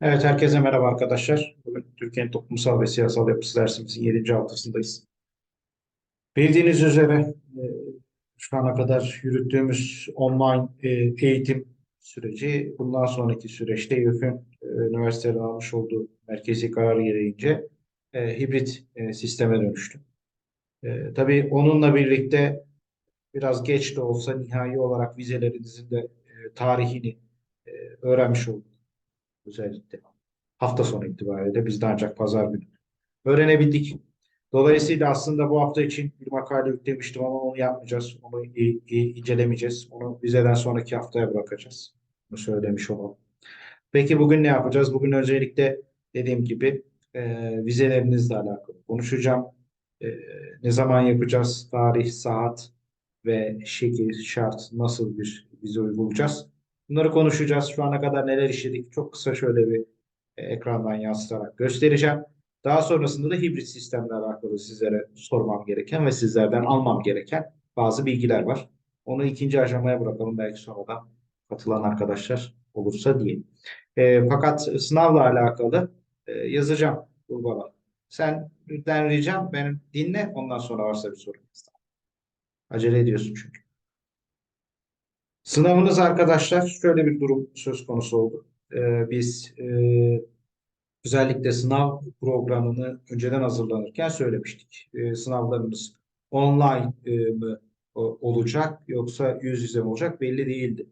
Evet, herkese merhaba arkadaşlar. Bugün Türkiye'nin toplumsal ve siyasal yapısı dersimizin 7. haftasındayız. Bildiğiniz üzere e, şu ana kadar yürüttüğümüz online e, eğitim süreci bundan sonraki süreçte YÖK'ün e, üniversitelerin almış olduğu merkezi karar gereğince hibrit sisteme dönüştü. Tabii onunla birlikte biraz geç de olsa nihai olarak vizelerinizin de tarihini öğrenmiş olduk özellikle hafta sonu itibariyle biz de ancak pazar günü öğrenebildik. Dolayısıyla aslında bu hafta için bir makale yüklemiştim ama onu yapmayacağız. Onu incelemeyeceğiz. Onu vizeden sonraki haftaya bırakacağız. Bunu söylemiş olalım. Peki bugün ne yapacağız? Bugün öncelikle dediğim gibi e, vizelerinizle alakalı konuşacağım. E, ne zaman yapacağız? Tarih, saat ve şekil, şart nasıl bir vize uygulayacağız? Bunları konuşacağız. Şu ana kadar neler işledik? Çok kısa şöyle bir e, ekrandan yansıtarak göstereceğim. Daha sonrasında da hibrit sistemle alakalı sizlere sormam gereken ve sizlerden almam gereken bazı bilgiler var. Onu ikinci aşamaya bırakalım belki sonradan katılan arkadaşlar olursa diye. E, fakat sınavla alakalı e, yazacağım Urbala. Sen lütfen ricam benim dinle ondan sonra varsa bir sorun. Acele ediyorsun çünkü. Sınavınız arkadaşlar şöyle bir durum söz konusu oldu. E, biz e, özellikle sınav programını önceden hazırlanırken söylemiştik. E, sınavlarımız online e, mı olacak yoksa yüz yüze mi olacak belli değildi.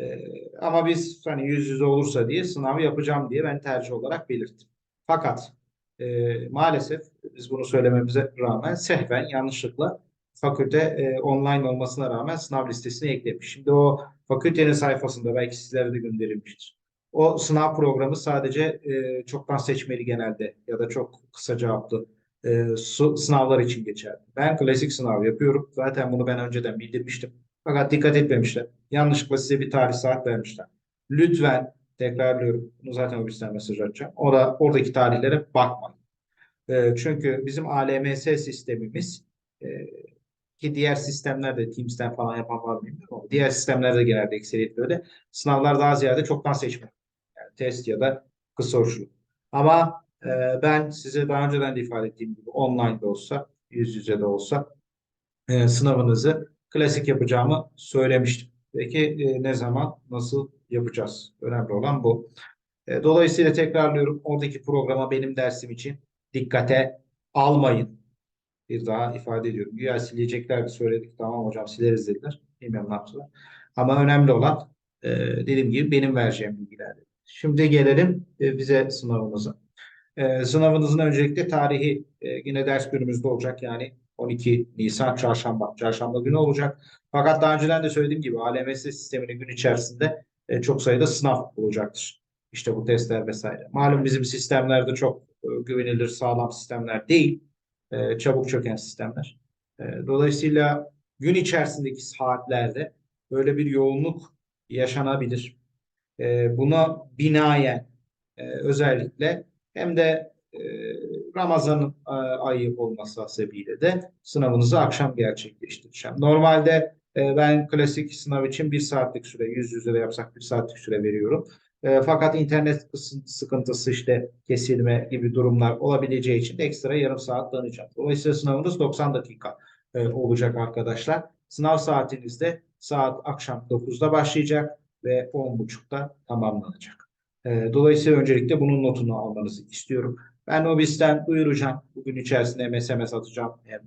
E, ama biz hani yüz yüze olursa diye sınavı yapacağım diye ben tercih olarak belirttim. Fakat e, maalesef biz bunu söylememize rağmen sehven yanlışlıkla fakülte e, online olmasına rağmen sınav listesine eklemiş. Şimdi o fakültenin sayfasında belki sizlere de gönderilmiştir. O sınav programı sadece e, çoktan seçmeli genelde ya da çok kısa cevaplı e, sınavlar için geçerli. Ben klasik sınav yapıyorum. Zaten bunu ben önceden bildirmiştim. Fakat dikkat etmemişler. Yanlışlıkla size bir tarih saat vermişler. Lütfen tekrarlıyorum. Bunu zaten o bizden mesaj atacağım. Orada, oradaki tarihlere bakmayın. E, çünkü bizim ALMS sistemimiz e, ki diğer sistemlerde Teams'ten falan yapan var mı bilmiyorum ama diğer sistemlerde genelde ekseriyet böyle. Sınavlar daha ziyade çoktan seçme. Yani test ya da kısa uçlu. Ama e, ben size daha önceden de ifade ettiğim gibi online de olsa, yüz yüze de olsa e, sınavınızı klasik yapacağımı söylemiştim. Peki e, ne zaman, nasıl yapacağız? Önemli olan bu. E, dolayısıyla tekrarlıyorum. Oradaki programa benim dersim için dikkate almayın. Bir daha ifade ediyorum. Güya sileceklerdi söyledik. Tamam hocam sileriz dediler. Bilmiyorum ne yaptılar. Ama önemli olan e, dediğim gibi benim vereceğim bilgiler. Şimdi gelelim e, vize sınavımıza. E, sınavınızın öncelikle tarihi e, yine ders günümüzde olacak. Yani 12 Nisan çarşamba. Çarşamba günü olacak. Fakat daha önceden de söylediğim gibi ALMS sisteminin gün içerisinde e, çok sayıda sınav olacaktır. İşte bu testler vesaire. Malum bizim sistemlerde çok e, güvenilir, sağlam sistemler değil. E, çabuk çöken sistemler. E, dolayısıyla gün içerisindeki saatlerde böyle bir yoğunluk yaşanabilir. E, buna binaen e, özellikle hem de e, Ramazan e, ayı olması hasebiyle de sınavınızı akşam gerçekleştireceğim. Normalde e, ben klasik sınav için bir saatlik süre, yüz yüze de yapsak bir saatlik süre veriyorum. E, fakat internet sıkıntısı işte kesilme gibi durumlar olabileceği için de ekstra yarım saat danacağım. Dolayısıyla sınavınız 90 dakika e, olacak arkadaşlar. Sınav saatinizde saat akşam 9'da başlayacak ve 10.30'da tamamlanacak. E, dolayısıyla öncelikle bunun notunu almanızı istiyorum. Ben Nobis'ten duyuracağım. Bugün içerisinde SMS atacağım, hem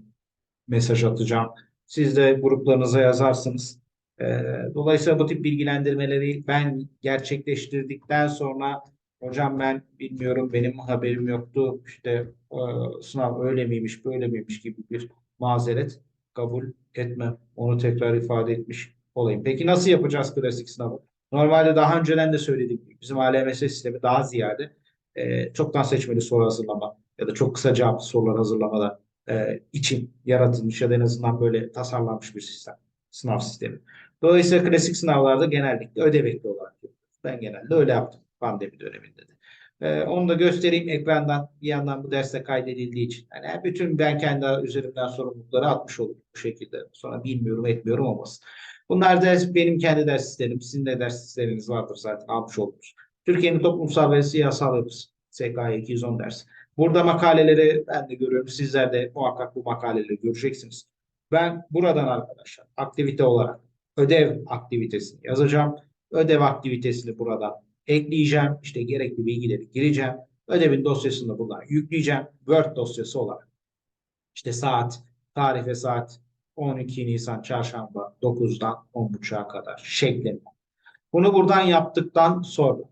mesaj atacağım. Siz de gruplarınıza yazarsınız. Ee, dolayısıyla bu tip bilgilendirmeleri ben gerçekleştirdikten sonra hocam ben bilmiyorum benim haberim yoktu işte e, sınav öyle miymiş böyle miymiş gibi bir mazeret kabul etmem. Onu tekrar ifade etmiş olayım. Peki nasıl yapacağız klasik sınavı? Normalde daha önceden de söylediğim gibi bizim ALMS sistemi daha ziyade e, çoktan seçmeli soru hazırlama ya da çok kısa cevaplı sorular hazırlamada e, için yaratılmış ya da en azından böyle tasarlanmış bir sistem. Sınav sistemi. Dolayısıyla klasik sınavlarda genellikle ödev ekli olarak yapıyoruz. Ben genelde öyle yaptım pandemi döneminde de. E, onu da göstereyim ekrandan bir yandan bu derste kaydedildiği için. Yani bütün ben kendi üzerimden sorumlulukları atmış olurum bu şekilde. Sonra bilmiyorum etmiyorum olmasın. Bunlar da benim kendi ders sistemim. Sizin de ders sisteminiz vardır zaten almış oldunuz. Türkiye'nin toplumsal ve siyasal yapısı. SKY 210 ders. Burada makaleleri ben de görüyorum. Sizler de muhakkak bu makaleleri göreceksiniz. Ben buradan arkadaşlar aktivite olarak ödev aktivitesini yazacağım. Ödev aktivitesini buradan ekleyeceğim. İşte gerekli bilgileri gireceğim. Ödevin dosyasını da yükleyeceğim. Word dosyası olarak. İşte saat, tarih saat 12 Nisan çarşamba 9'dan 10.30'a kadar şeklinde. Bunu buradan yaptıktan sonra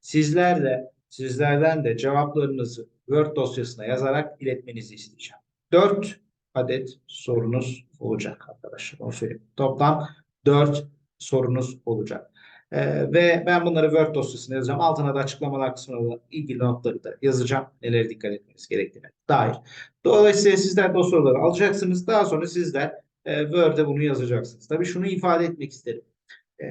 sizler de sizlerden de cevaplarınızı Word dosyasına yazarak iletmenizi isteyeceğim. 4 adet sorunuz olacak arkadaşlar. Toplam 4 sorunuz olacak. Ee, ve ben bunları Word dosyasına yazacağım. Altına da açıklamalar kısmına da ilgili notları da yazacağım. Nelere dikkat etmeniz gerektiğine dair. Dolayısıyla sizler de o soruları alacaksınız. Daha sonra sizler e, Word'e bunu yazacaksınız. Tabii şunu ifade etmek isterim. E,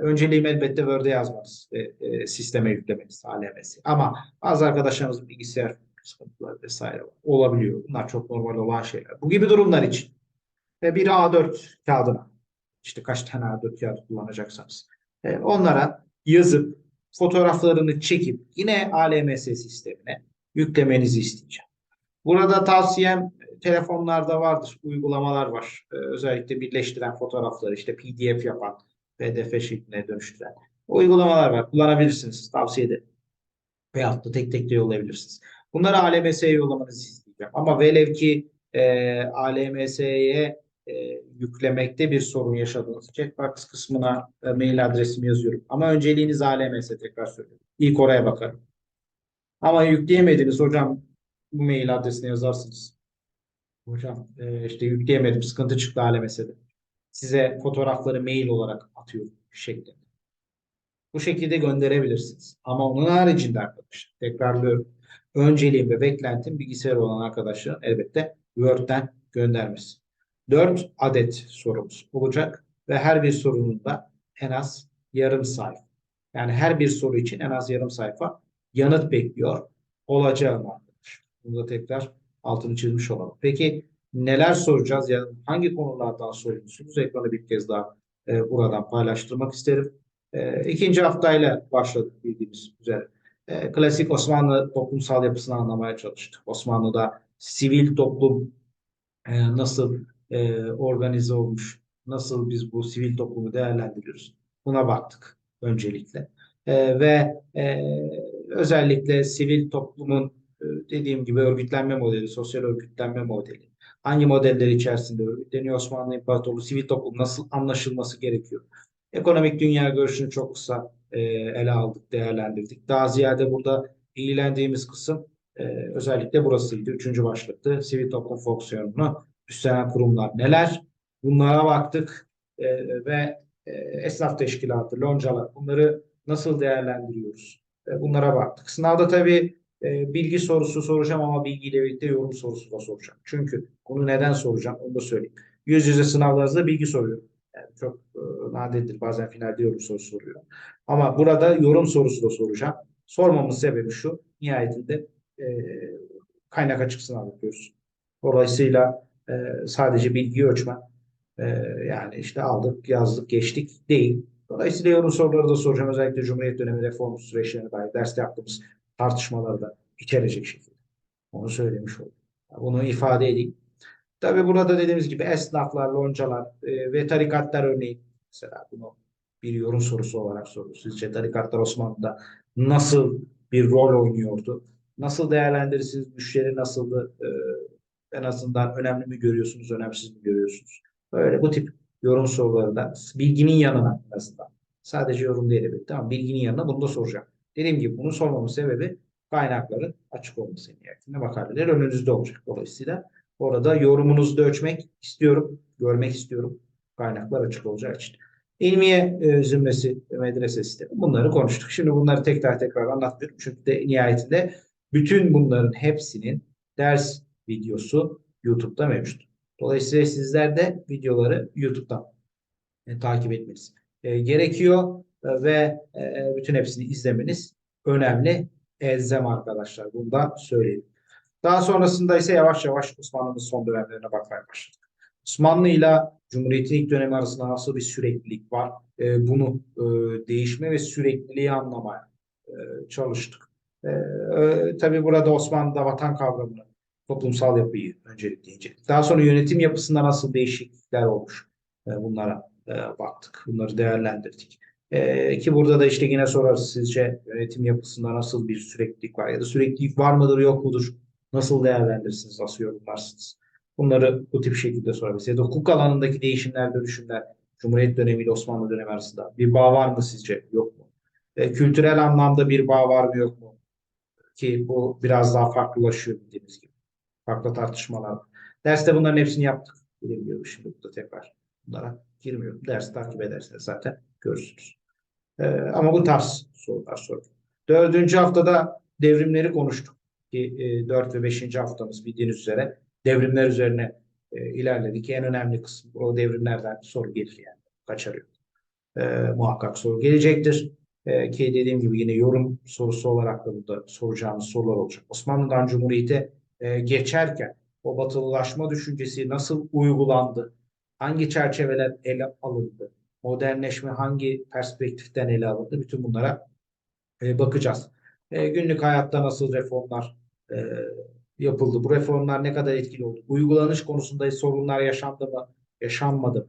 önceliğim elbette Word'e yazmanız ve e, sisteme yüklemeniz, ALM'si. Ama bazı arkadaşlarımızın bilgisayar sıkıntıları vesaire olabiliyor. Bunlar çok normal olan şeyler. Bu gibi durumlar için e, bir A4 kağıdına işte kaç tane A4 kağıdı kullanacaksanız e, onlara yazıp fotoğraflarını çekip yine ALMS sistemine yüklemenizi isteyeceğim. Burada tavsiyem telefonlarda vardır, uygulamalar var. Ee, özellikle birleştiren fotoğrafları işte PDF yapan, PDF şekline dönüştüren uygulamalar var. Kullanabilirsiniz, tavsiye ederim. Veyahut da tek tek de yollayabilirsiniz. Bunları ALMS'ye yollamanızı isteyeceğim. Ama velev ki e, ALMS'ye e, yüklemekte bir sorun yaşadınız. Checkbox kısmına e, mail adresimi yazıyorum. Ama önceliğiniz ALMS tekrar söylüyorum. İlk oraya bakarım. Ama yükleyemediniz hocam bu mail adresine yazarsınız. Hocam e, işte yükleyemedim sıkıntı çıktı ALMS'de. Size fotoğrafları mail olarak atıyorum şeklinde. Bu şekilde gönderebilirsiniz. Ama onun haricinde arkadaşlar tekrarlıyorum. Önceliğim ve beklentim bilgisayar olan arkadaşların elbette Word'den göndermesi. 4 adet sorumuz olacak ve her bir sorunun da en az yarım sayfa. Yani her bir soru için en az yarım sayfa yanıt bekliyor olacağım arkadaşlar. Bunu da tekrar altını çizmiş olalım. Peki neler soracağız? Yani hangi konulardan soruyorsunuz? Ekranı bir kez daha e, buradan paylaştırmak isterim. E, ikinci haftayla başladık bildiğimiz üzere. E, klasik Osmanlı toplumsal yapısını anlamaya çalıştık. Osmanlı'da sivil toplum e, nasıl e, organize olmuş, nasıl biz bu sivil toplumu değerlendiriyoruz? Buna baktık öncelikle. E, ve e, özellikle sivil toplumun e, dediğim gibi örgütlenme modeli, sosyal örgütlenme modeli, hangi modeller içerisinde örgütleniyor Osmanlı İmparatorluğu, sivil toplum nasıl anlaşılması gerekiyor? Ekonomik dünya görüşünü çok kısa e, ele aldık, değerlendirdik. Daha ziyade burada ilgilendiğimiz kısım e, özellikle burasıydı. Üçüncü başlıktı. Sivil toplum fonksiyonunu üstlenen kurumlar neler? Bunlara baktık e, ve e, esnaf teşkilatı, loncalar bunları nasıl değerlendiriyoruz? E, bunlara baktık. Sınavda tabii e, bilgi sorusu soracağım ama bilgiyle birlikte yorum sorusu da soracağım. Çünkü bunu neden soracağım onu da söyleyeyim. Yüz yüze sınavlarınızda bilgi soruyorum. Yani çok e, nadirdir. Bazen finalde yorum sorusu soruyor. Ama burada yorum sorusu da soracağım. Sormamın sebebi şu. Nihayetinde e, kaynak açık sınav yapıyoruz. Dolayısıyla e, sadece bilgiyi ölçme e, yani işte aldık, yazdık, geçtik değil. Dolayısıyla yorum soruları da soracağım. Özellikle Cumhuriyet dönemi reform süreçlerine dair derste yaptığımız tartışmaları da içerecek şekilde. Onu söylemiş oldum. Bunu ifade edeyim. Tabi burada dediğimiz gibi esnaflar, loncalar e, ve tarikatlar örneğin mesela bunu bir yorum sorusu olarak soruyor. Sizce tarikatlar Osmanlı'da nasıl bir rol oynuyordu? Nasıl değerlendirirsiniz? Müşteri nasıldı? E, en azından önemli mi görüyorsunuz, önemsiz mi görüyorsunuz? Böyle bu tip yorum sorularında bilginin yanına en azından. Sadece yorum değil elbette ama bilginin yanına bunu da soracağım. Dediğim gibi bunu sormamın sebebi kaynakların açık olması niyetinde makaleler önünüzde olacak. Dolayısıyla orada yorumunuzu da ölçmek istiyorum, görmek istiyorum. Kaynaklar açık olacağı için. İlmiye e, zümresi medrese sistemi bunları konuştuk. Şimdi bunları tekrar tekrar anlatmıyorum. Çünkü de nihayetinde bütün bunların hepsinin ders videosu YouTube'da mevcut. Dolayısıyla sizler de videoları YouTube'dan e, takip etmeniz e, gerekiyor e, ve e, bütün hepsini izlemeniz önemli, elzem arkadaşlar. Bunu da söyleyeyim. Daha sonrasında ise yavaş yavaş Osmanlı'nın son dönemlerine bakmaya başladık. Osmanlı ile Cumhuriyet'in ilk dönemi arasında nasıl bir süreklilik var? E, bunu e, değişme ve sürekliliği anlamaya e, çalıştık. E, e, tabii burada Osmanlı'da vatan kavramını, toplumsal yapıyı öncelikle inceledik. Daha sonra yönetim yapısında nasıl değişiklikler olmuş e, bunlara e, baktık. Bunları değerlendirdik. E, ki burada da işte yine sorarız sizce yönetim yapısında nasıl bir süreklilik var ya da süreklilik var mıdır yok mudur? Nasıl değerlendirirsiniz, nasıl yorumlarsınız? Bunları bu tip şekilde sorabiliriz. Ya da hukuk alanındaki değişimler, dönüşümler Cumhuriyet dönemi ile Osmanlı dönemi arasında bir bağ var mı sizce? Yok mu? E, kültürel anlamda bir bağ var mı yok mu? Ki bu biraz daha farklılaşıyor bildiğiniz gibi. Farklı tartışmalar. Derste bunların hepsini yaptık. Bilemiyorum şimdi burada tekrar bunlara girmiyorum. Ders takip ederseniz zaten görürsünüz. E, ama bu tarz sorular sordum. Dördüncü haftada devrimleri konuştuk. Ki e, 4 ve 5. haftamız bildiğiniz üzere devrimler üzerine e, ilerledik. En önemli kısım o devrimlerden soru gelir yani. Kaçarıyor. E, muhakkak soru gelecektir. E, ki dediğim gibi yine yorum sorusu olarak da burada soracağımız sorular olacak. Osmanlı'dan Cumhuriyet'e e, geçerken o batılılaşma düşüncesi nasıl uygulandı? Hangi çerçeveler ele alındı? Modernleşme hangi perspektiften ele alındı? Bütün bunlara e, bakacağız. E, günlük hayatta nasıl reformlar e, yapıldı? Bu reformlar ne kadar etkili oldu? Uygulanış konusunda sorunlar yaşandı mı? Yaşanmadı mı?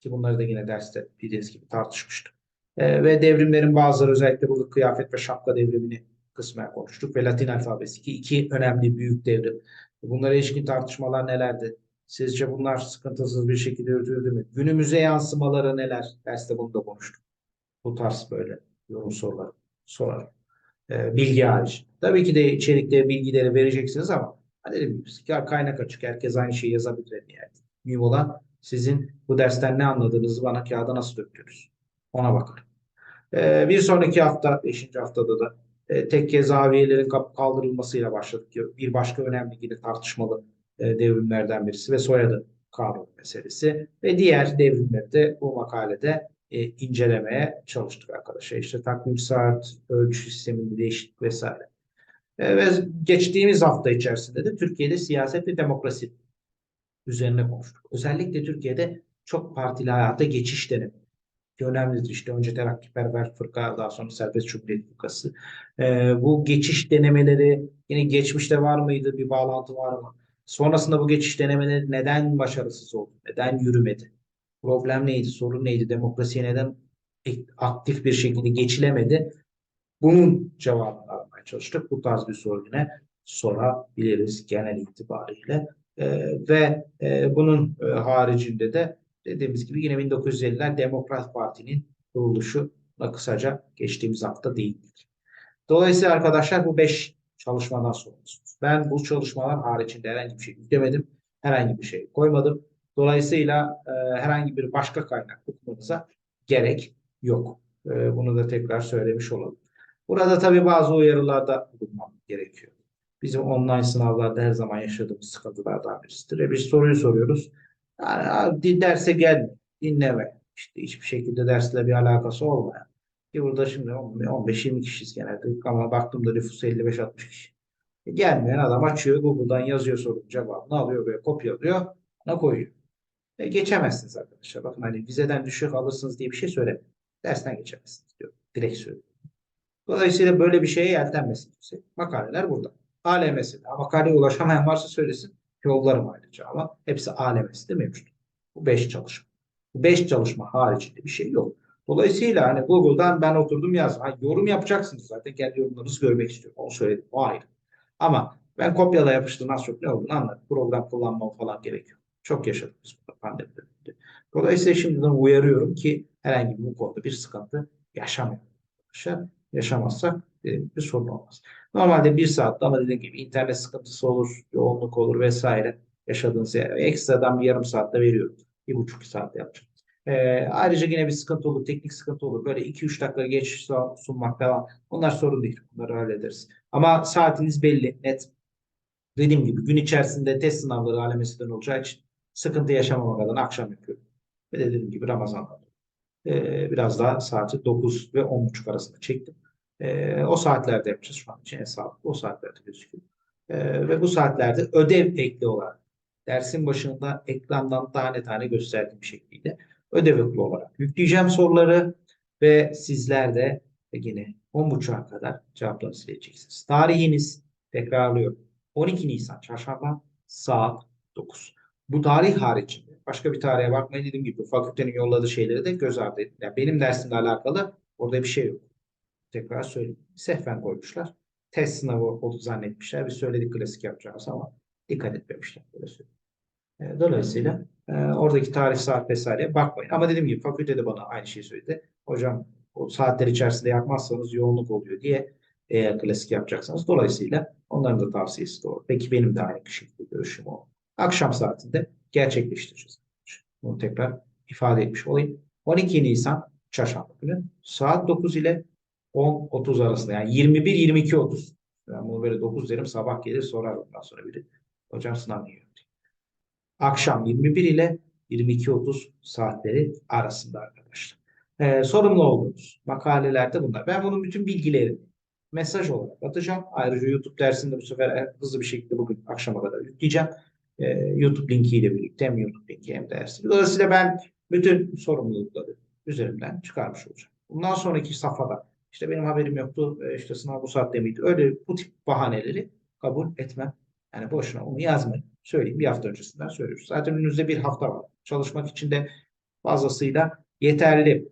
Ki bunları da yine derste bildiğiniz gibi tartışmıştık. E, ve devrimlerin bazıları özellikle burada kıyafet ve şapka devrimini kısmen konuştuk ve Latin alfabesi ki iki önemli büyük devrim. Bunlara ilişkin tartışmalar nelerdi? Sizce bunlar sıkıntısız bir şekilde yürütüldü mü? Günümüze yansımaları neler? Derste bunu da konuştuk. Bu tarz böyle yorum soruları sorarım. E, bilgi hariç. Tabii ki de içerikte bilgileri vereceksiniz ama hani dedim gibi kaynak açık. Herkes aynı şeyi yazabilir yani. Mühim olan sizin bu dersten ne anladığınızı bana kağıda nasıl döktünüz. Ona bakarım. E, bir sonraki hafta, beşinci haftada da e, tekke zaviyelerin kaldırılmasıyla başladık. Bir başka önemli yine tartışmalı e, devrimlerden birisi ve soyadı kanunu meselesi ve diğer devrimleri de bu makalede e, incelemeye çalıştık arkadaşlar. İşte takvim saat, ölçü sisteminde değişiklik vesaire. E, ve geçtiğimiz hafta içerisinde de Türkiye'de siyaset ve demokrasi üzerine konuştuk. Özellikle Türkiye'de çok partili hayata geçiş dönemi önemlidir. İşte önce terakkiperver fırka, daha sonra serbest cumhuriyet fırkası. E, bu geçiş denemeleri yine geçmişte var mıydı? Bir bağlantı var mı? Sonrasında bu geçiş denemeleri neden başarısız oldu? Neden yürümedi? Problem neydi? Sorun neydi? Demokrasiye neden aktif bir şekilde geçilemedi? Bunun cevabını aramaya çalıştık. Bu tarz bir soru yine sorabiliriz genel itibariyle. E, ve e, bunun e, haricinde de dediğimiz gibi yine 1950'ler Demokrat Parti'nin kuruluşu kısaca geçtiğimiz hafta değindik. Dolayısıyla arkadaşlar bu beş çalışmadan sorumlusunuz. Ben bu çalışmalar haricinde herhangi bir şey yüklemedim. Herhangi bir şey koymadım. Dolayısıyla e, herhangi bir başka kaynak okumanıza gerek yok. E, bunu da tekrar söylemiş olalım. Burada tabii bazı uyarılarda bulunmam gerekiyor. Bizim online sınavlarda her zaman yaşadığımız sıkıntılardan birisidir. E, biz soruyu soruyoruz. Yani, derse gel, dinleme. İşte hiçbir şekilde dersle bir alakası olmayan. Ki burada şimdi 15-20 kişiyiz genelde ama baktığımda nüfus 55-60 kişi. E, gelmeyen adam açıyor Google'dan yazıyor sorunun cevabını alıyor ve kopyalıyor, ne koyuyor. E, geçemezsiniz arkadaşlar. Bakın hani vizeden düşük alırsınız diye bir şey söylemiyorum. Dersten geçemezsiniz diyor. Direkt söylüyorum. Dolayısıyla böyle bir şeye yeltenmesin kimse. Makaleler burada. ALM'sinde. Makaleye ulaşamayan varsa söylesin. Yollarım ayrıca ama hepsi ALM'sinde mevcut. Bu beş çalışma. Bu beş çalışma haricinde bir şey yok. Dolayısıyla hani Google'dan ben oturdum yazdım. Ha, yorum yapacaksınız zaten. Kendi yorumlarınızı görmek istiyorum. Onu söyledim. O ayrı. Ama ben kopyala yapıştırdım az çok ne olduğunu anladım. Program kullanmam falan gerekiyor. Çok yaşadık biz burada pandemi döneminde. Dolayısıyla şimdiden uyarıyorum ki herhangi bir bu konuda bir sıkıntı yaşamayalım. Yaşamazsak bir sorun olmaz. Normalde bir saatte ama dediğim gibi internet sıkıntısı olur, yoğunluk olur vesaire yaşadığınız yere. Ekstradan bir yarım saatte veriyorum. Bir buçuk saatte yapacağım. Ee, ayrıca yine bir sıkıntı olur, teknik sıkıntı olur. Böyle 2-3 dakika geç sunmak falan. Bunlar sorun değil. Bunları hallederiz. Ama saatiniz belli, net. Dediğim gibi gün içerisinde test sınavları alemesinden olacağı için sıkıntı yaşamamak adına akşam yapıyorum. Ve dediğim gibi Ramazan'da. Ee, biraz daha saati 9 ve 10.30 arasında çektim. E, o saatlerde yapacağız şu an için hesabı. O saatlerde gözüküyor. E, ve bu saatlerde ödev ekli olarak dersin başında ekrandan tane tane gösterdiğim şekilde ödev ekli olarak yükleyeceğim soruları ve sizler de yine 10.30'a kadar cevaplarınızı vereceksiniz. Tarihiniz tekrarlıyorum. 12 Nisan Çarşamba saat 9. Bu tarih haricinde başka bir tarihe bakmayın dediğim gibi fakültenin yolladığı şeyleri de göz ardı edin. Yani benim dersimle alakalı orada bir şey yok. Tekrar söyleyeyim. Sehven koymuşlar. Test sınavı oldu zannetmişler. Biz söyledik klasik yapacağımız ama dikkat etmemişler. Böyle söyleyeyim. E, Dolayısıyla e, oradaki tarih saat vesaireye bakmayın. Ama dediğim gibi fakültede bana aynı şeyi söyledi. Hocam o saatler içerisinde yapmazsanız yoğunluk oluyor diye eğer klasik yapacaksanız. Dolayısıyla onların da tavsiyesi doğru. Peki benim de aynı şekilde görüşüm o. Akşam saatinde gerçekleştireceğiz. Bunu tekrar ifade etmiş olayım. 12 Nisan çarşamba günü saat 9 ile 10.30 arasında yani 21-22.30 ben bunu böyle 9 derim sabah gelir sorar ondan sonra biri. Hocam sınav niye yok? Akşam 21 ile 22.30 saatleri arasında arkadaşlar. Ee, sorumlu olduğunuz makalelerde bunlar. Ben bunun bütün bilgilerini mesaj olarak atacağım. Ayrıca YouTube dersinde bu sefer hızlı bir şekilde bugün akşama kadar yükleyeceğim. Ee, YouTube linkiyle birlikte hem YouTube linki hem dersi. Dolayısıyla ben bütün sorumlulukları üzerimden çıkarmış olacağım. Bundan sonraki safhada işte benim haberim yoktu, e, işte sınav bu saatte miydi? Öyle bu tip bahaneleri kabul etmem. Yani boşuna onu yazmayın. Söyleyeyim bir hafta öncesinden söylüyoruz. Zaten önünüzde bir hafta var. Çalışmak için de fazlasıyla yeterli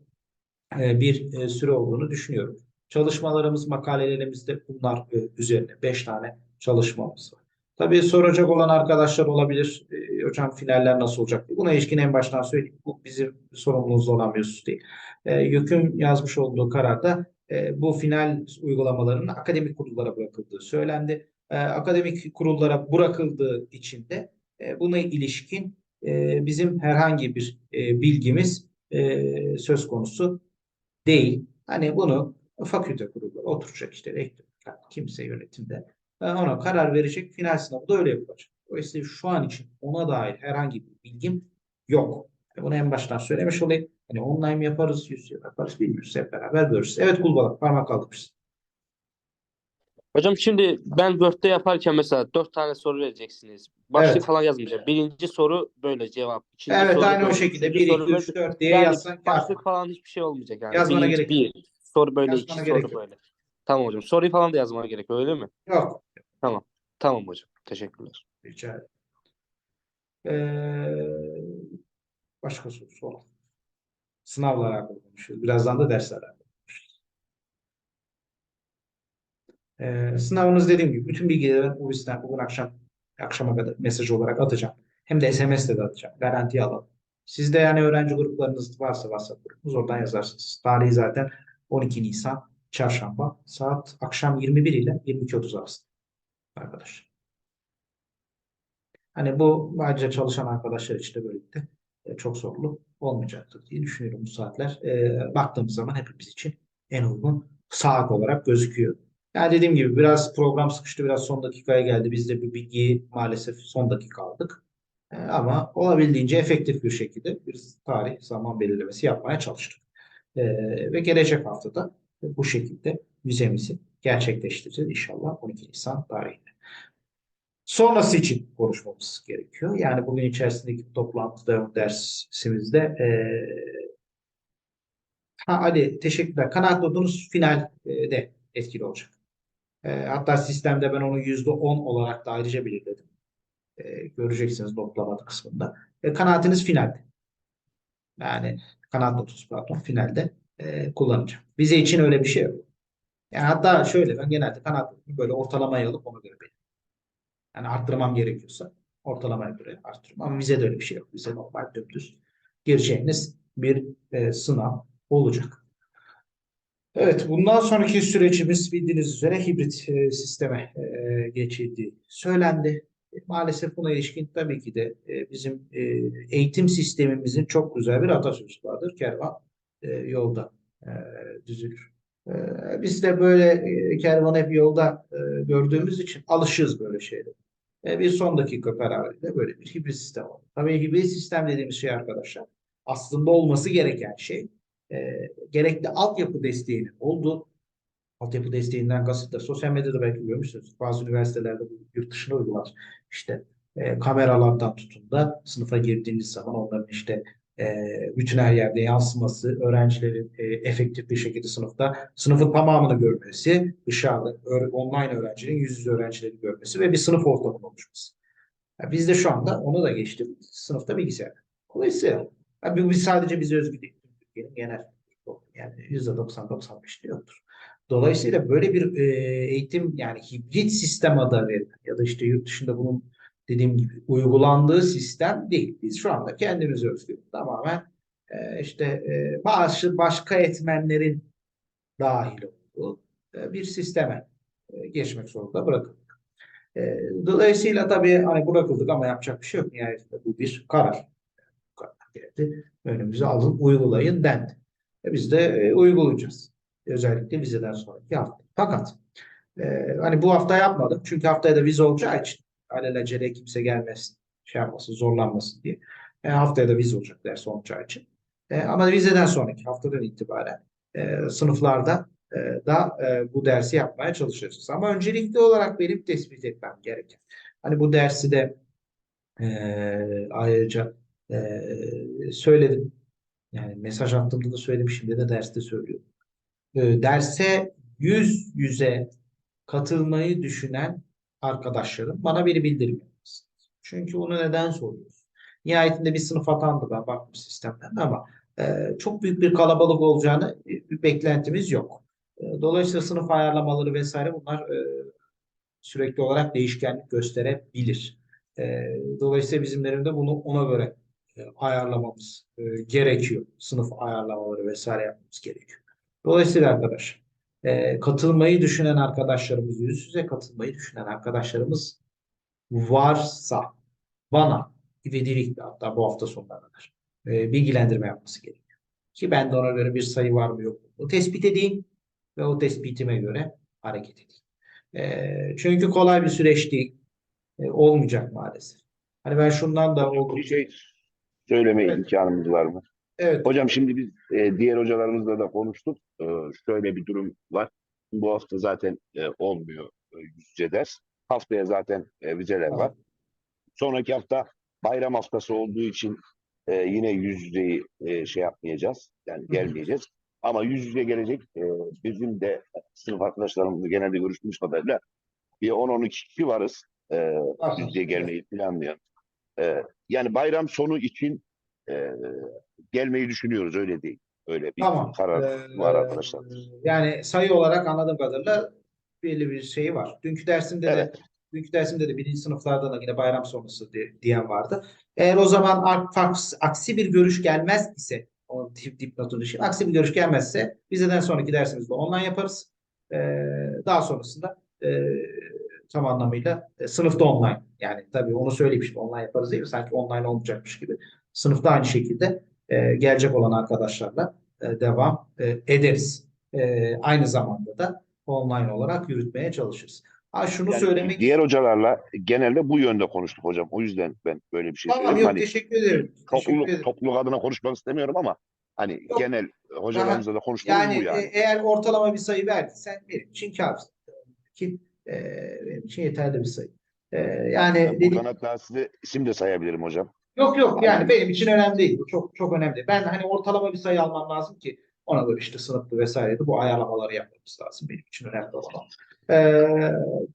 e, bir e, süre olduğunu düşünüyorum. Çalışmalarımız, makalelerimizde bunlar üzerine 5 tane çalışmamız var. Tabii soracak olan arkadaşlar olabilir. E, hocam finaller nasıl olacak? Buna ilişkin en baştan söyleyeyim. Bu bizim sorumluluğumuz olan bir husus değil. E, YÖK'ün yazmış olduğu kararda e, bu final uygulamalarının akademik kurullara bırakıldığı söylendi. E, akademik kurullara bırakıldığı için de e, buna ilişkin bizim herhangi bir bilgimiz söz konusu değil. Hani bunu fakülte kurulları oturacak işte rektör, kimse yönetimde ona karar verecek. Final sınavı da öyle yapılacak. Dolayısıyla şu an için ona dair herhangi bir bilgim yok. Bunu en baştan söylemiş olayım. Hani online mi yaparız, yüz yüze yaparız bilmiyoruz. Hep beraber görürüz. Evet Kulbalak parmak kaldırmışsın. Hocam şimdi ben Word'de yaparken mesela dört tane soru vereceksiniz. Başlık Evet. falan yazmayacağım. Birinci soru böyle cevap. İkinci Evet soru aynı o böyle, şekilde. 1, soru 2, böyle. 3, 4 diye Yani yazsan başlık falan hiçbir şey olmayacak yani. Yazmana Birinci gerek bir soru böyle, Yazmana iki soru yok. böyle. Tamam hocam. Soruyu falan da yazmana gerek öyle mi? Yok. Tamam hocam. Teşekkürler. Rica ederim. Ee, başka soru soralım. Sınavla alakalı konuşuyoruz. Birazdan da dersle alakalı konuşacağız. Ee, sınavınız dediğim gibi bütün bilgileri ben Ubis'ten bugün akşam akşama kadar mesaj olarak atacağım. Hem de SMS'le de atacağım. Garantiye alalım. Sizde yani öğrenci gruplarınız varsa WhatsApp grubunuz oradan yazarsınız. Tarihi zaten 12 Nisan Çarşamba saat akşam 21 ile 22.30 arasında arkadaşlar. Hani bu ayrıca çalışan arkadaşlar için de böylelikle çok zorlu olmayacaktır diye düşünüyorum bu saatler. E, baktığımız zaman hepimiz için en uygun saat olarak gözüküyor. Yani dediğim gibi biraz program sıkıştı, biraz son dakikaya geldi. Biz de bir bilgiyi maalesef son dakika aldık. E, ama olabildiğince efektif bir şekilde bir tarih zaman belirlemesi yapmaya çalıştık. E, ve gelecek haftada bu şekilde vizemizi gerçekleştireceğiz inşallah 12 Nisan tarihinde. Sonrası için konuşmamız gerekiyor. Yani bugün içerisindeki toplantıda, dersimizde eee ha, Ali teşekkürler. Kanaat nodunuz finalde etkili olacak. Eee, hatta sistemde ben onu yüzde on olarak da ayrıca belirledim. Eee, göreceksiniz notlamadı kısmında. E, kanaatiniz finalde. Yani kanaat notunuz pardon finalde eee, kullanacağım. Vize için öyle bir şey yok. Yani hatta şöyle ben genelde kanaat böyle ortalamaya alıp ona göre belirliyorum. Yani arttırmam gerekiyorsa ortalamaya göre arttırırım. Ama vize de öyle bir şey yok. Vize normal dümdüz gireceğiniz bir e, sınav olacak. Evet, bundan sonraki sürecimiz bildiğiniz üzere hibrit e, sisteme e, geçildiği söylendi. E, Maalesef buna ilişkin tabii ki de e, bizim e, eğitim sistemimizin çok güzel bir atasözü vardır. Kervan yolda e, düzülür. E, biz de böyle e, kervan hep yolda e, gördüğümüz için alışığız böyle şeylere. E, bir son dakika kararıyla böyle bir hibrit sistem oldu. Tabii hibrit sistem dediğimiz şey arkadaşlar aslında olması gereken şey e, gerekli altyapı desteğinin olduğu altyapı desteğinden kasıt da sosyal medyada belki görmüşsünüz. Bazı üniversitelerde bu yurt dışına uygular. İşte e, kameralardan tutun da sınıfa girdiğiniz zaman onların işte e, bütün her yerde yansıması, öğrencilerin e, efektif bir şekilde sınıfta sınıfın tamamını görmesi, dışarıda online öğrencilerin yüz yüze öğrencileri görmesi ve bir sınıf ortamının oluşması. Ya biz de şu anda onu da geçtik. Sınıfta bilgisayar. Dolayısıyla ya bu sadece bize özgü değil. Türkiye'nin genel yani %90-95'te yoktur. Dolayısıyla böyle bir e, eğitim yani hibrit sistem adı verilen ya da işte yurt dışında bunun dediğim gibi uygulandığı sistem değil. Biz şu anda kendimize özgü tamamen e, işte e, bazı başka etmenlerin dahil olduğu e, bir sisteme e, geçmek zorunda bırakıldık. E, dolayısıyla tabii hani bırakıldık ama yapacak bir şey yok. Nihayetinde bu bir karar. Bu karar geldi. Önümüze alın, uygulayın dendi. E, biz de e, uygulayacağız. Özellikle vizeden sonraki hafta. Fakat e, hani bu hafta yapmadım. Çünkü haftaya da vize olacağı için alelacele kimse gelmesin, şey yapmasın, zorlanmasın diye. E, haftaya da vize olacak ders olacağı için. E, ama vizeden sonraki haftadan itibaren e, sınıflarda e, da e, bu dersi yapmaya çalışacağız. Ama öncelikli olarak benim tespit etmem gereken. Hani bu dersi de e, ayrıca e, söyledim. Yani mesaj attığımda da söyledim, şimdi de derste söylüyorum. E, derse yüz yüze katılmayı düşünen arkadaşlarım bana bir bildirim yapmasın. Çünkü bunu neden soruyoruz? Nihayetinde bir sınıf atandı ben baktım sistemden ama e, çok büyük bir kalabalık olacağını e, bir beklentimiz yok. E, dolayısıyla sınıf ayarlamaları vesaire bunlar e, sürekli olarak değişkenlik gösterebilir. E, dolayısıyla bizimlerin de bunu ona göre e, ayarlamamız e, gerekiyor. Sınıf ayarlamaları vesaire yapmamız gerekiyor. Dolayısıyla arkadaşlar e, katılmayı düşünen arkadaşlarımız, yüz yüze katılmayı düşünen arkadaşlarımız varsa bana ivedilikle hatta bu hafta sonuna kadar e, bilgilendirme yapması gerekiyor. Ki ben de ona göre bir sayı var mı yok mu? O tespit edeyim ve o tespitime göre hareket edeyim. E, çünkü kolay bir süreç değil. E, olmayacak maalesef. Hani ben şundan da oldukça... şey söyleme Evet. imkanımız var mı? Evet. Hocam şimdi biz e, diğer hocalarımızla da konuştuk. E, şöyle bir durum var. Bu hafta zaten e, olmuyor e, yüz yüze ders. Haftaya zaten e, vizeler var. Sonraki hafta bayram haftası olduğu için e, yine yüz yüzeyi e, şey yapmayacağız. Yani hı. gelmeyeceğiz. Ama yüz yüze gelecek e, bizim de sınıf arkadaşlarımızla genelde görüştüğümüz kadarıyla bir 10-12 kişi varız. E, yüz yüze gelmeyi planlayan. E, yani bayram sonu için e, gelmeyi düşünüyoruz öyle değil. Öyle bir Tamam. karar Ee, var arkadaşlar. Yani sayı olarak anladığım kadarıyla belli bir şey var. Dünkü dersimde Evet. de dünkü dersimde de birinci sınıflarda da yine bayram sonrası di- diyen vardı. Eğer o zaman aksi bir görüş gelmez ise o dip, dipnotun dışı aksi bir görüş gelmezse vizeden sonraki dersimizde online yaparız. Ee, daha sonrasında e, tam anlamıyla e, sınıfta online. Yani tabii onu söyleyeyim şimdi online yaparız değil mi? Sanki online olmayacakmış gibi. Sınıfta aynı şekilde e, gelecek olan arkadaşlarla e, devam e, ederiz. E, aynı zamanda da online olarak yürütmeye çalışırız. Ha şunu Yani söylemek diğer hocalarla genelde bu yönde konuştuk hocam. O yüzden ben böyle bir şey Tamam söyledim. yok Hani teşekkür ederim. Teşekkür topluluk, ederim. topluluk adına konuşmak istemiyorum ama hani Yok. genel hocalarımızla da konuştuğumuz Yani bu yani. e, eğer ortalama bir sayı verdiysen benim için kafi. Ki e, benim için yeterli bir sayı. E, yani dediğim- buradan hatta size isim de sayabilirim hocam. Yok yok yani benim için önemli değil. Bu çok çok önemli. Ben hani ortalama bir sayı almam lazım ki ona göre işte sınıflı vesaireydi bu ayarlamaları yapmamız lazım. Benim için önemli olan. Ee,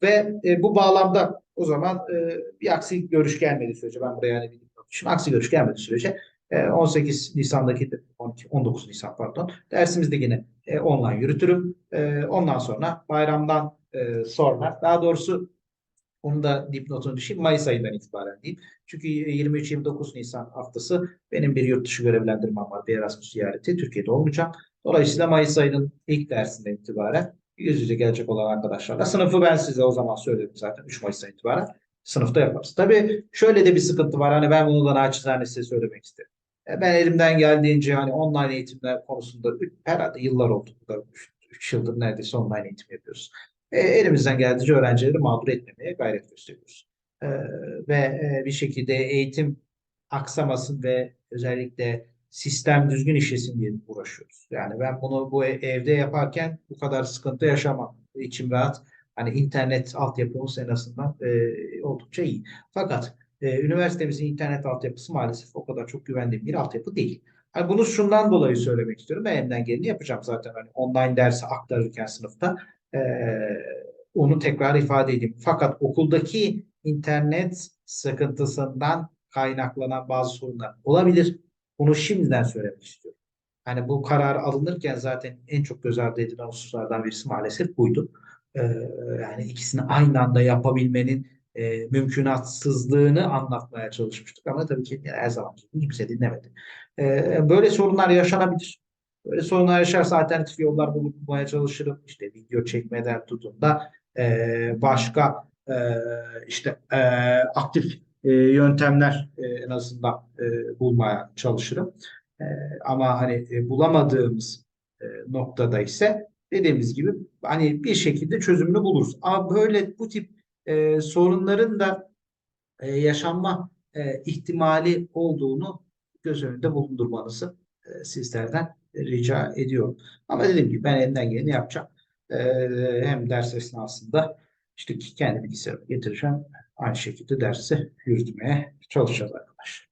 ve e, bu bağlamda o zaman e, bir aksi görüş gelmediği sürece ben buraya bir Şimdi aksi görüş gelmediği sürece e, 18 Nisan'daki 12, 19 Nisan pardon dersimizde yine e, online yürütürüm. E, ondan sonra bayramdan e, sonra daha doğrusu onu da dipnotunu düşeyim. Mayıs ayından itibaren diyeyim. Çünkü 23-29 Nisan haftası benim bir yurt dışı görevlendirmem var. Bir Erasmus ziyareti. Türkiye'de olmayacağım. Dolayısıyla Mayıs ayının ilk dersinden itibaren yüz yüze gelecek olan arkadaşlarla sınıfı ben size o zaman söyledim zaten 3 Mayıs'tan itibaren sınıfta yaparız. Tabii şöyle de bir sıkıntı var. Hani ben bunu da naçizane size söylemek isterim. E, Ben elimden geldiğince hani online eğitimler konusunda herhalde yıllar oldu. 3 yıldır neredeyse online eğitim yapıyoruz. E, elimizden geldiğince öğrencileri mağdur etmemeye gayret gösteriyoruz. E, ve e, bir şekilde eğitim aksamasın ve özellikle sistem düzgün işlesin diye uğraşıyoruz. Yani ben bunu bu e- evde yaparken bu kadar sıkıntı yaşamam. İçim rahat. Hani internet altyapımız en azından e, oldukça iyi. Fakat e, üniversitemizin internet altyapısı maalesef o kadar çok güvendiğim bir altyapı değil. Hani bunu şundan dolayı söylemek istiyorum. Ben elimden geleni yapacağım zaten. Hani online dersi aktarırken sınıfta e, onu tekrar ifade edeyim. Fakat okuldaki internet sıkıntısından kaynaklanan bazı sorunlar olabilir. Bunu şimdiden söylemek istiyorum. Hani bu karar alınırken zaten en çok göz ardı edilen hususlardan birisi maalesef buydu. Ee, yani ikisini aynı anda yapabilmenin e, mümkünatsızlığını anlatmaya çalışmıştık ama tabii ki her zaman kimse dinlemedi. Ee, böyle sorunlar yaşanabilir. Böyle sorunlar yaşarsa alternatif yollar bulmaya çalışırım. İşte video çekmeden tutun da e, başka e, işte e, aktif e, yöntemler e, en azından e, bulmaya çalışırım. E, ama hani e, bulamadığımız e, noktada ise dediğimiz gibi hani bir şekilde çözümünü buluruz. Ama böyle bu tip e, sorunların da e, yaşanma e, ihtimali olduğunu göz önünde bulundurmanızı e, sizlerden rica ediyorum. Ama dediğim gibi ben elimden geleni yapacağım. E, hem ders esnasında işte kendi bilgisayarımı getireceğim. Aynı şekilde dersi yürütmeye çalışacağız arkadaşlar.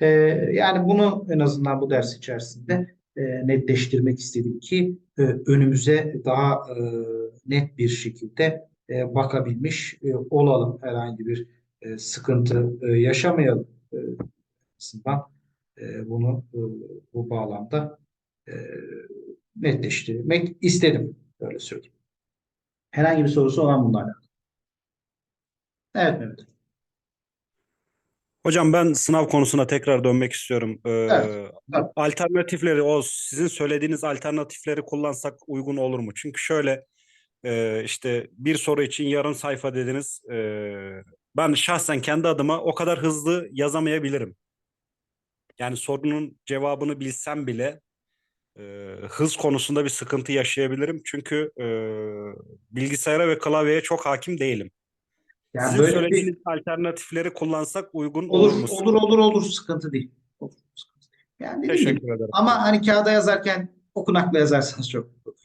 E, yani bunu en azından bu ders içerisinde e, netleştirmek istedim ki e, önümüze daha e, net bir şekilde e, bakabilmiş e, olalım. Herhangi bir e, sıkıntı e, yaşamayalım. E, e, bunu e, bu bağlamda e, netleştirmek istedim. Öyle söyleyeyim. Herhangi bir sorusu olan bunlarla. alakalı. Evet Mehmet. Hocam ben sınav konusuna tekrar dönmek istiyorum. Ee, Evet, tabii. alternatifleri, o sizin söylediğiniz alternatifleri kullansak uygun olur mu? Çünkü şöyle e, işte bir soru için yarım sayfa dediniz. Ee, ben şahsen kendi adıma o kadar hızlı yazamayabilirim. Yani sorunun cevabını bilsem bile e, hız konusunda bir sıkıntı yaşayabilirim. Çünkü e, bilgisayara ve klavyeye çok hakim değilim. Yani Sizin böyle bir söylediğiniz alternatifleri kullansak uygun olur olur mu? olur olur olur sıkıntı değil. Olur, sıkıntı değil. Yani dediğim gibi, Teşekkür ederim. ama hani kağıda yazarken okunakla yazarsanız çok olur.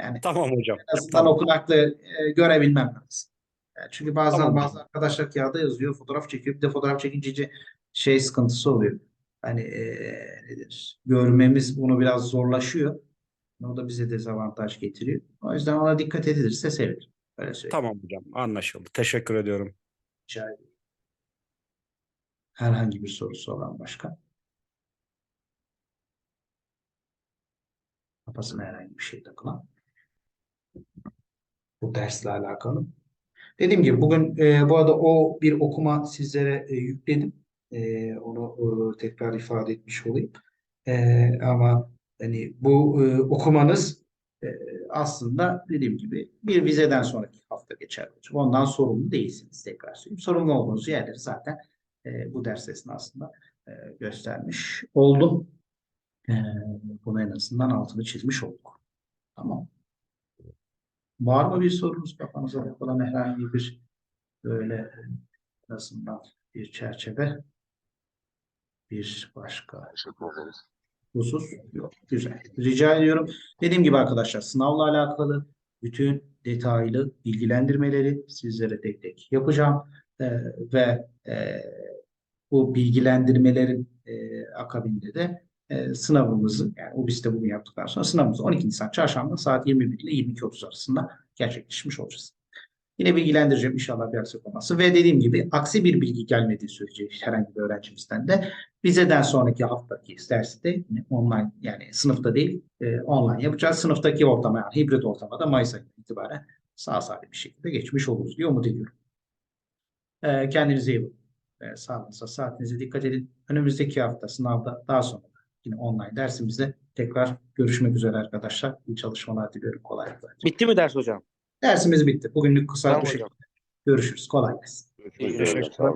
Yani Tamam hocam. en azından Tamam. okunaklı e, görebilmem lazım. Yani çünkü bazen Tamam. bazı arkadaşlar kağıda yazıyor, fotoğraf çekiyor. Bir de fotoğraf çekince şey sıkıntısı oluyor. Hani e, nedir? Görmemiz bunu biraz zorlaşıyor. O da bize dezavantaj getiriyor. O yüzden ona dikkat edilirse sevinirim. Öyle söyleyeyim. Tamam hocam. Anlaşıldı. Teşekkür ediyorum. Rica ederim. Herhangi bir sorusu olan başka? Kafasına herhangi bir şey takılan. Bu dersle alakalı. Dediğim gibi bugün e, bu arada o bir okuma sizlere e, yükledim. E, onu e, tekrar ifade etmiş olayım. E, ama hani bu e, okumanız e, aslında dediğim gibi bir vizeden sonraki hafta geçer hocam. Ondan sorumlu değilsiniz tekrar söyleyeyim. Sorumlu olduğunuz yerleri zaten e, bu ders esnasında e, göstermiş oldum. E, bunu en azından altını çizmiş olduk. Tamam. Var mı bir sorunuz kafanıza takılan herhangi bir böyle e, en azından bir çerçeve bir başka husus yok. Güzel. Rica ediyorum. Dediğim gibi arkadaşlar sınavla alakalı bütün detaylı bilgilendirmeleri sizlere tek tek yapacağım. Ee, ve e, bu bilgilendirmelerin e, akabinde de e, sınavımızı yani UBİS'te bunu yaptıktan sonra sınavımızı 12 Nisan Çarşamba saat 21 ile 22.30 arasında gerçekleşmiş olacağız. Yine bilgilendireceğim inşallah bir aksilik olması ve dediğim gibi aksi bir bilgi gelmediği sürece herhangi bir öğrencimizden de vizeden sonraki haftaki dersi de online yani sınıfta değil e, online yapacağız. Sınıftaki ortama yani hibrit ortama da Mayıs ayından itibaren sağ salim bir şekilde geçmiş oluruz diye umut ediyorum. E, kendinize iyi bakın. E, sağlığınıza, saatinize dikkat edin. Önümüzdeki hafta sınavda daha sonra yine online dersimizde tekrar görüşmek üzere arkadaşlar. İyi çalışmalar diliyorum. Kolaylıklar. Bitti mi ders hocam? Dersimiz bitti. Bugünlük kısa Tamam bir şekilde. Görüşürüz. Kolay gelsin. Görüşmek üzere